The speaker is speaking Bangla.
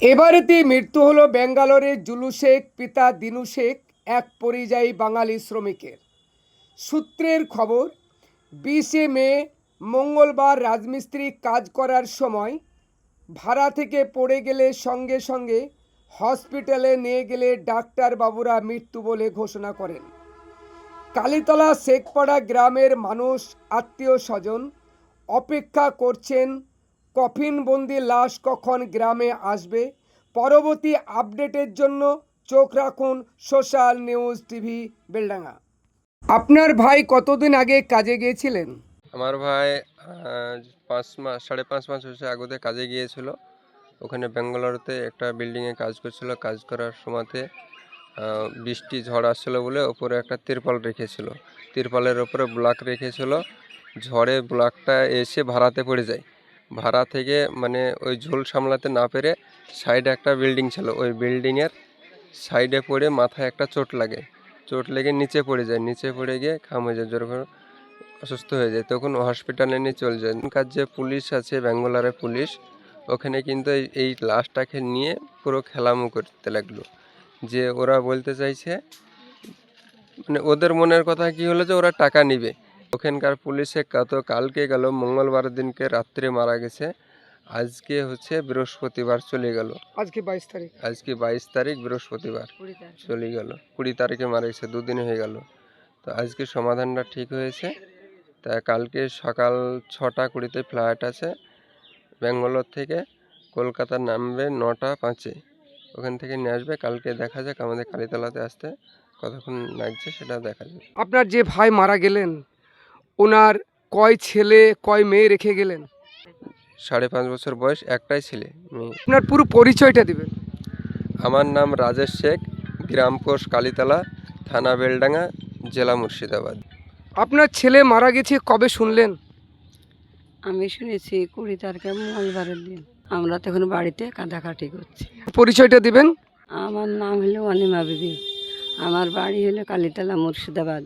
এবারেতে মৃত্যু হলো ব্যাঙ্গালোরের জুলু শেখ, পিতা দিনু শেখ, এক পরিযায়ী বাঙালি শ্রমিকের। সূত্রের খবর, বিশে মে, মঙ্গলবার রাজমিস্ত্রি কাজ করার সময় ভাড়া থেকে পড়ে গেলে সঙ্গে সঙ্গে হসপিটালে নিয়ে গেলে ডাক্তারবাবুরা মৃত্যু বলে ঘোষণা করেন। কালীতলা শেখপাড়া গ্রামের মানুষ, আত্মীয় স্বজন অপেক্ষা করছেন কফিনবন্দি লাশ কখন গ্রামে আসবে? পরবর্তী আপডেটের জন্য চোখ রাখুন সোশ্যাল নিউজ টিভি বেলডাঙ্গা। আপনার ভাই কতদিন আগে কাজে গিয়েছিলেন? আমার ভাই পাঁচ মাস সাড়ে পাঁচ মাস হচ্ছে আগতে কাজে গিয়েছিল। ওখানে ব্যাঙ্গালোরতে একটা বিল্ডিংয়ে কাজ করছিল। কাজ করার সময়তে বৃষ্টি, ঝড় আসছিল বলে ওপরে একটা তিরপল রেখেছিল। তিরপালের ওপরে ব্লক রেখেছিল। ঝড়ে ব্লকটা এসে ভাড়াতে পড়ে যায়। ভাড়া থেকে মানে ওই ঝোল সামলাতে না পেরে সাইডে একটা বিল্ডিং ছিল। ওই বিল্ডিংয়ের সাইডে পড়ে মাথায় একটা চোট লাগে। চোট লেগে নিচে পড়ে যায়। নিচে পড়ে গিয়ে খাম হয়ে যায় যেরকম অসুস্থ হয়ে যায়, তখন হসপিটালে নিয়ে চলে যায়। কাজ যে পুলিশ আছে, ব্যাঙ্গালোরের পুলিশ, ওখানে কিন্তু এই লাশটাকে নিয়ে পুরো খেলামু করতে লাগল। যে ওরা বলতে চাইছে মানে ওদের মনের কথা কি হলো যে ওরা টাকা নিবে। ওখানকার পুলিশে কত কালকে গেল মঙ্গলবার দিনকে রাত্রে মারা গেছে। আজকে হচ্ছে বৃহস্পতিবার চলে গেল। আজকে বাইশ তারিখ। আজকে বাইশ তারিখ বৃহস্পতিবার চলে গেল। কুড়ি তারিখে মারা গেছে দুদিন হয়ে গেল। তো আজকে সমাধানটা ঠিক হয়েছে। তা কালকে সকাল ছটা কুড়িতে ফ্লাইট আছে ব্যাঙ্গালোর থেকে। কলকাতা নামবে নটা পাঁচে। ওখান থেকে নিয়ে আসবে। কালকে দেখা যাক আমাদের কালীতলাতে আসতে কতক্ষণ লাগছে সেটা দেখা যাবে। আপনার যে ভাই মারা গেলেন ওনার কয় ছেলে কয় মেয়ে রেখে গেলেন? সাড়ে পাঁচ বছর বয়স একটাই ছেলে মেয়ে। আপনার পুরো পরিচয়টা দিবেন। আমার নাম রাজেশ শেখ গ্রাম পোস্ট কালীতলা থানা বেলডাঙ্গা জেলা মুর্শিদাবাদ। আপনার ছেলে মারা গেছে কবে শুনলেন? আমি শুনেছি কুড়ি তারিখে মঙ্গলবারের দিন। আমরা তখন বাড়িতে কাঁদাকাটি করছি। পরিচয়টা দিবেন? আমার নাম হলো অনিমা বিবি। আমার বাড়ি হলো কালীতলা মুর্শিদাবাদ।